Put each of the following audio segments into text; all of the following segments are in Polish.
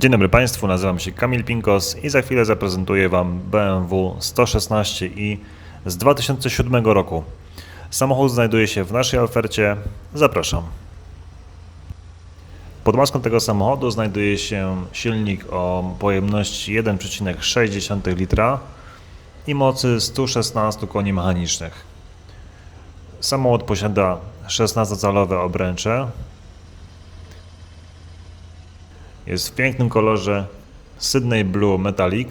Dzień dobry Państwu, nazywam się Kamil Pinkos i za chwilę zaprezentuję Wam BMW 116i z 2007 roku. Samochód znajduje się w naszej ofercie. Zapraszam. Pod maską tego samochodu znajduje się silnik o pojemności 1,6 litra i mocy 116 koni mechanicznych. Samochód posiada 16-calowe obręcze, jest w pięknym kolorze Sydney Blue Metallic.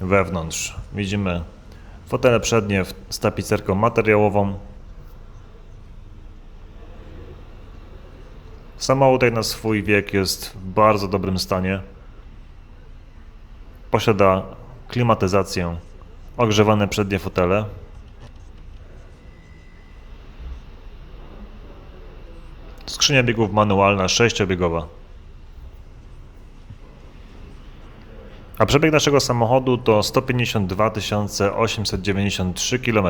Wewnątrz widzimy fotele przednie z tapicerką materiałową, Samochód na swój wiek jest w bardzo dobrym stanie. Posiada klimatyzację, ogrzewane przednie fotele. Skrzynia biegów manualna, sześciobiegowa. A przebieg naszego samochodu to 152 893 km.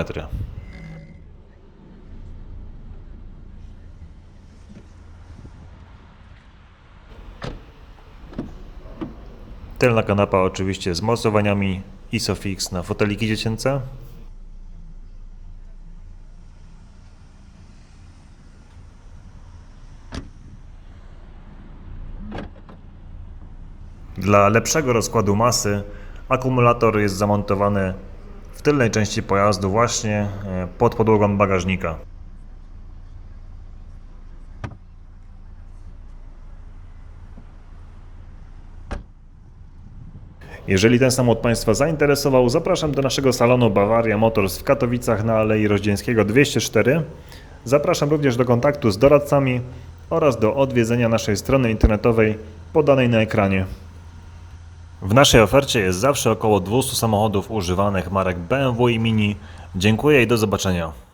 Tylna kanapa oczywiście z mocowaniami Isofix na foteliki dziecięce. Dla lepszego rozkładu masy akumulator jest zamontowany w tylnej części pojazdu właśnie e, pod podłogą bagażnika. Jeżeli ten samochód Państwa zainteresował, zapraszam do naszego salonu Bavaria Motors w Katowicach na Alei Rozdzielskiego 204. Zapraszam również do kontaktu z doradcami oraz do odwiedzenia naszej strony internetowej podanej na ekranie. W naszej ofercie jest zawsze około 200 samochodów używanych marek BMW i Mini. Dziękuję i do zobaczenia.